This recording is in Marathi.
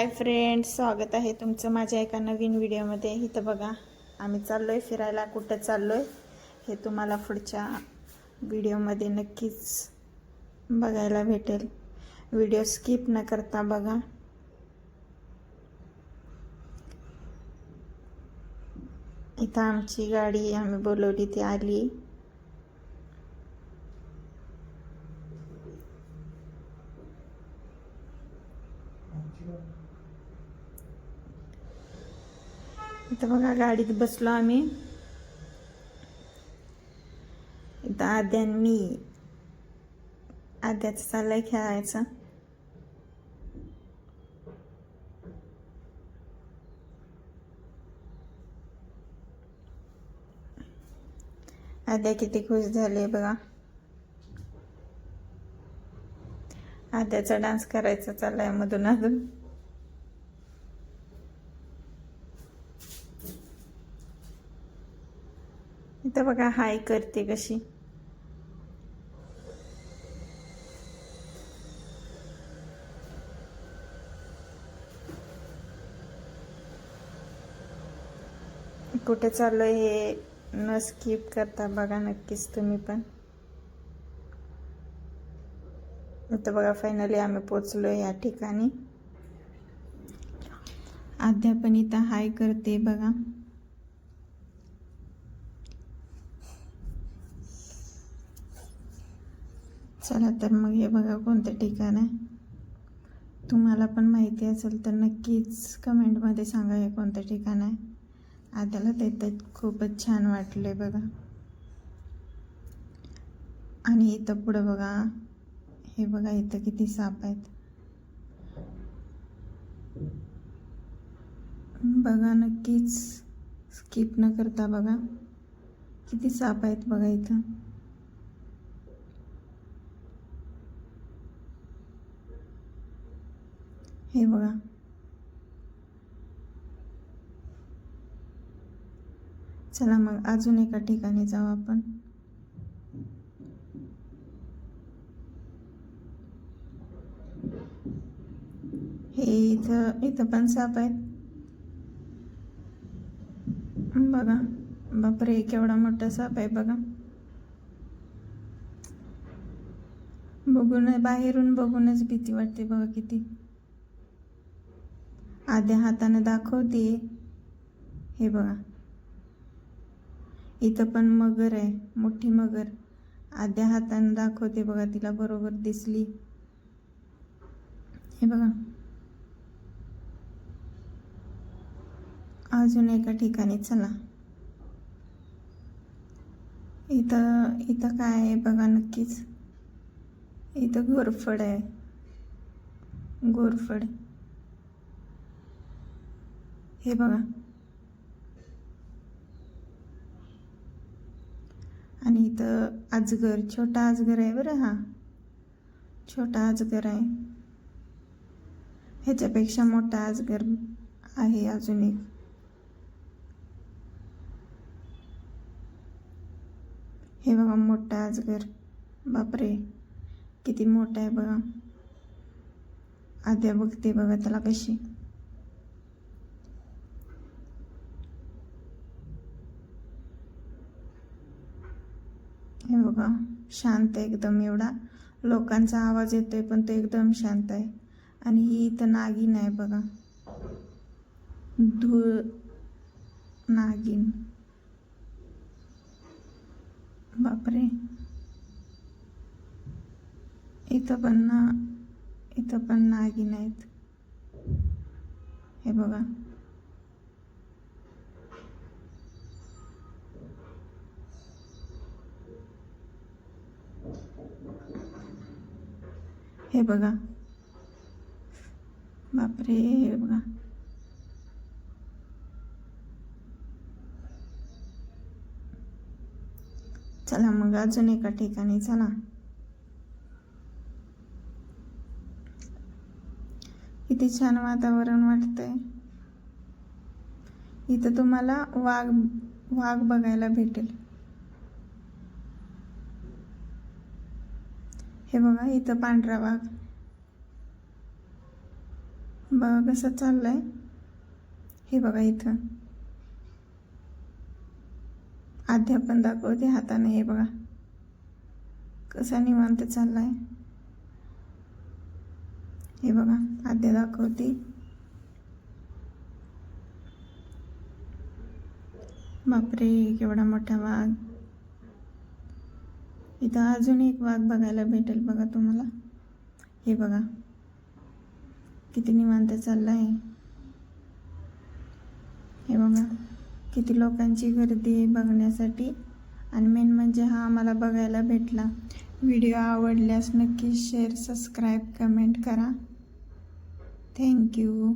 हाय फ्रेंड्स स्वागत आहे तुमचं माझ्या एका नवीन व्हिडिओमध्ये. इथं बघा आम्ही चाललो आहे फिरायला. कुठं चाललो आहे हे तुम्हाला पुढच्या व्हिडिओमध्ये नक्कीच बघायला भेटेल. व्हिडिओ स्किप न करता बघा. इथं आमची गाडी आम्ही बोलवली ती आली. इथं बघा गाडीत बसलो आम्ही. इथं आद्यान मी. आद्याचं चाललंय खेळायचं. आद्या किती खुश झाले बघा. आद्याचा डान्स करायचा चाललाय मधून अधून आता बघा हाय करते कशी. कुठे चाललोय हे न स्किप करता बघा नक्कीच तुम्ही पण. आता बघा फायनली आम्ही पोचलो या ठिकाणी. अद्याप पण इथं हाय करते बघा. चला तर मग हे बघा कोणतं ठिकाण आहे. तुम्हाला पण माहिती असेल तर नक्कीच कमेंटमध्ये सांगा हे कोणतं ठिकाण आहे. आताला ते तर खूपच छान वाटले बघा. आणि इथं पुढं बघा. हे बघा इथं किती साप आहेत. बघा नक्कीच. स्किप न करता बघा. किती साप आहेत बघा इथं. हे बघा. चला मग अजून एका ठिकाणी जाऊ आपण. हे इथं इथं पण साप आहेत. बघा. बापरे केवढा मोठा साप आहे बघा. बघून बाहेरून बघूनच भीती वाटते बघा किती. आध्या हातानं दाखवते. हे बघा. इथं पण मगर आहे मोठी मगर. आध्या हातानं दाखवते बघा तिला बरोबर दिसली. हे बघा. अजून एका ठिकाणी चला. इथं इथं काय आहे बघा नक्कीच. इथं घोरफड आहे. घोरफड. हे बघा. आणि इथं अजगर छोटा अजगर आहे बरं हा. छोटा अजगर आहे. ह्याच्यापेक्षा मोठा अजगर आहे अजून एक. हे बघा मोठा अजगर. बापरे. किती मोठा आहे बघा. आद्या बघते बघा त्याला कशी हे बघा. शांत आहे एकदम एवढा. लोकांचा आवाज येतोय पण तो एकदम शांत आहे. आणि ही इथं नागिन आहे बघा. धूळ नागिन. बापरे. इथं पण ना इथं पण नागिन आहेत. हे बघा. हे बघा. बापरे हे बघा. चला मग अजून एका ठिकाणी चला. किती छान वातावरण वाटतंय. इथं तुम्हाला वाघ वाघ बघायला भेटेल. हे बघा इथं पांढरा भाग. बघा कसं चाललंय. हे बघा इथं. आध्या पण दाखवते हाताने हे बघा. कसा निवांत चाललाय. हे बघा आद्या दाखवते. बापरे केवढा मोठा वाघ इथं अजून एक वाघ बघायला भेटेल बघा तुम्हाला. हे बघा. किती निवांत चाललं आहे हे बघा. किती लोकांची गर्दी आहे बघण्यासाठी. आणि मेन म्हणजे हा आम्हाला बघायला भेटला. व्हिडिओ आवडल्यास नक्की शेअर सबस्क्राईब कमेंट करा. Thank you